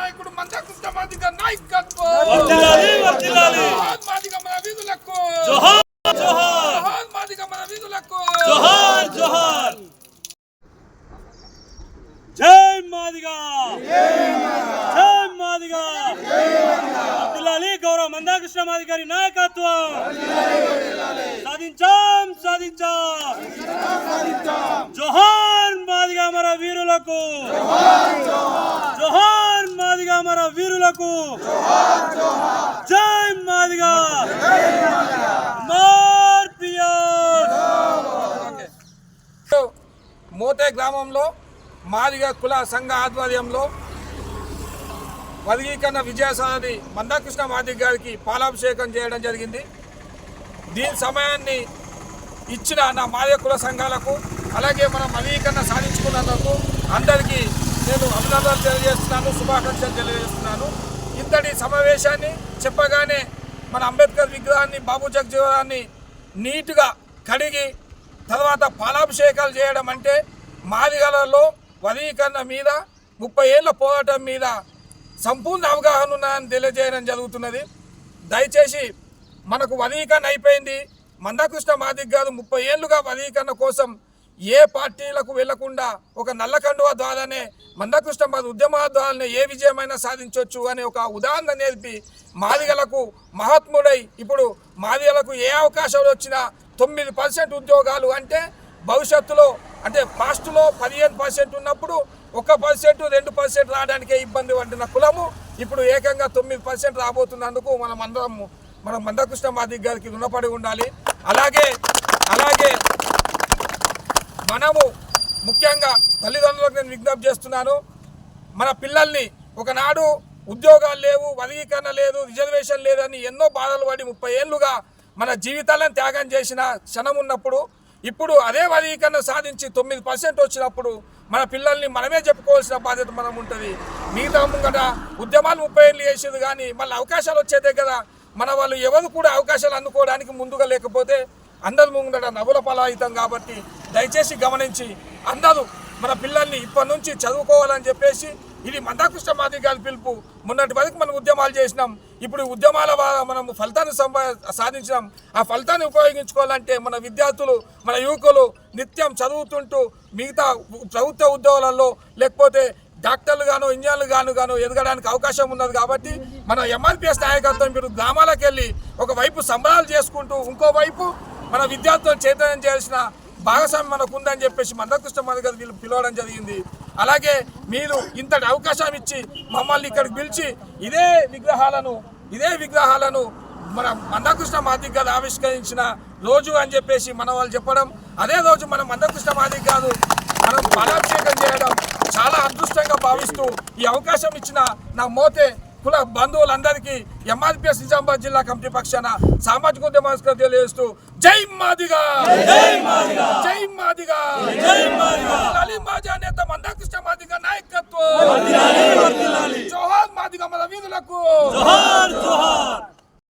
మందకృష్ణ మాదిగ నాయకత్వం. వర్ధిల్లాలి, వర్ధిల్లాలి. జోహార్ మాదిగ మన వీధులకు. జోహార్ జోహార్. జోహార్ మాదిగ మన వీధులకు. జోహార్ జోహార్. జై మాదిగా. జై మాదిగా. వర్ధిల్లాలి గౌరవ మందాకృష్ణ మాది గారి నాయకత్వం. సాధించాం సాధించాం. జోహార్ మాదిగా మన వీరులకు. వీరులకు జై మాదిగా. మోతే గ్రామంలో మాదిగ కుల సంఘ ఆధ్వర్యంలో వర్గీకరణ విజయసారి మందాకృష్ణ మాదిగ గారికి పాలాభిషేకం చేయడం జరిగింది. దీని సమయాన్ని ఇచ్చిన నా మాదిగ కుల సంఘాలకు అలాగే మనం వర్గీకరణ సాధించుకున్నందుకు అందరికీ నేను అభినందనలు తెలియజేస్తున్నాను శుభాకాంక్షలు తెలియజేస్తున్నాను. ఇంతటి సమావేశాన్ని చెప్పగానే మన అంబేద్కర్ విగ్రహాన్ని బాబు జగజీవనాన్ని నీట్గా కడిగి తర్వాత పాలాభిషేకాలు చేయడం అంటే మాదిగలలో వర్గీకరణ మీద ముప్పై ఏళ్ళ పోరాటం మీద సంపూర్ణ అవగాహన ఉన్నదని తెలియజేయడం జరుగుతున్నది. దయచేసి మనకు వర్గీకరణ అయిపోయింది. మందకృష్ణ మాదిక్ గారు ముప్పై ఏళ్ళుగా వర్గీకరణ కోసం ఏ పార్టీలకు వెళ్ళకుండా ఒక నల్ల కండువ ద్వారానే మందకృష్ణ మాది ఉద్యమాల ఏ విజయమైనా సాధించవచ్చు అనే ఒక ఉదాహరణ నేర్పి మాదిగలకు మహాత్ముడై ఇప్పుడు మాదిగలకు ఏ అవకాశాలు వచ్చినా తొమ్మిది పర్సెంట్ ఉద్యోగాలు అంటే భవిష్యత్తులో అంటే పాస్ట్లో పదిహేను పర్సెంట్ ఉన్నప్పుడు ఒక పర్సెంట్ రెండు పర్సెంట్ రావడానికే ఇబ్బంది పడిన కులము ఇప్పుడు ఏకంగా తొమ్మిది పర్సెంట్ రాబోతున్నందుకు మనం అందరం మనం మందకృష్ణ మాదిక్ గారికి రుణపడి ఉండాలి. అలాగే అలాగే మనము ముఖ్యంగా తల్లిదండ్రులకు నేను విజ్ఞప్తి చేస్తున్నాను. మన పిల్లల్ని ఒకనాడు ఉద్యోగాలు లేవు వర్గీకరణ లేదు రిజర్వేషన్ లేదని ఎన్నో బాధలు పడి ముప్పై ఏళ్ళుగా మన జీవితాలను త్యాగం చేసిన క్షణం ఉన్నప్పుడు ఇప్పుడు అదే వర్గీకరణ సాధించి తొమ్మిది పర్సెంట్ వచ్చినప్పుడు మన పిల్లల్ని మనమే చెప్పుకోవాల్సిన బాధ్యత మనం ఉంటుంది. మిగతా ముంగట ఉద్యమాలు ముప్పై ఏళ్ళు చేసేది కానీ మళ్ళీ అవకాశాలు వచ్చేదే కదా. మన వాళ్ళు ఎవరు కూడా అవకాశాలు అందుకోవడానికి ముందుగా లేకపోతే అందరి ముందట నవ్వుల ఫలాయితం కాబట్టి దయచేసి గమనించి అందరూ మన పిల్లల్ని ఇప్పటి నుంచి చదువుకోవాలని చెప్పేసి ఇది మందాకృష్ణ మాదిరి గారి పిలుపు. మొన్నటి వరకు మనం ఉద్యమాలు చేసినాం. ఇప్పుడు ఉద్యమాల ద్వారా మనం ఫలితాన్ని సాధించినాం. ఆ ఫలితాన్ని ఉపయోగించుకోవాలంటే మన విద్యార్థులు మన యువకులు నిత్యం చదువుతుంటూ మిగతా ప్రభుత్వ ఉద్యోగాలలో లేకపోతే డాక్టర్లు గాను ఇంజనీర్లు గాను గాను ఎదగడానికి అవకాశం ఉన్నది కాబట్టి మన ఎంఆర్పిఎస్ నాయకత్వం మీరు గ్రామాలకు వెళ్ళి ఒకవైపు సంబరాలు చేసుకుంటూ ఇంకోవైపు మన విద్యార్థులను చైతన్యం చేయాల్సిన భాగస్వామి మనకు ఉందని చెప్పేసి మందకృష్ణ మన గారు వీళ్ళు పిలవడం జరిగింది. అలాగే మీరు ఇంతటి అవకాశం ఇచ్చి మమ్మల్ని ఇక్కడికి పిలిచి ఇదే విగ్రహాలను ఇదే విగ్రహాలను మన మందకృష్ణ మాదిక్ గారు ఆవిష్కరించిన రోజు అని చెప్పేసి మన వాళ్ళు చెప్పడం అదే రోజు మన మందకృష్ణ మాదిక్ గారు మనం పాలాభిషేకం చేయడం చాలా అదృష్టంగా భావిస్తూ ఈ అవకాశం ఇచ్చిన నా మోతే కుల బంధువులందరికీ ఎంఆర్పిఎస్ నిజామాబాద్ జిల్లా కమిటీ పక్షాన సామాజిక ఉద్యమాస్కర్ తెలియజేస్తూ జై మాదిగా! జై మాదిగా! జై మాదిగా! జై మాదిగా! లాలి మాజా నేత మందాకృష్ణ మాదిగ నాయకత్వం! జోహార్ మాదిగ మన వీధులకు జోహార్ జోహార్!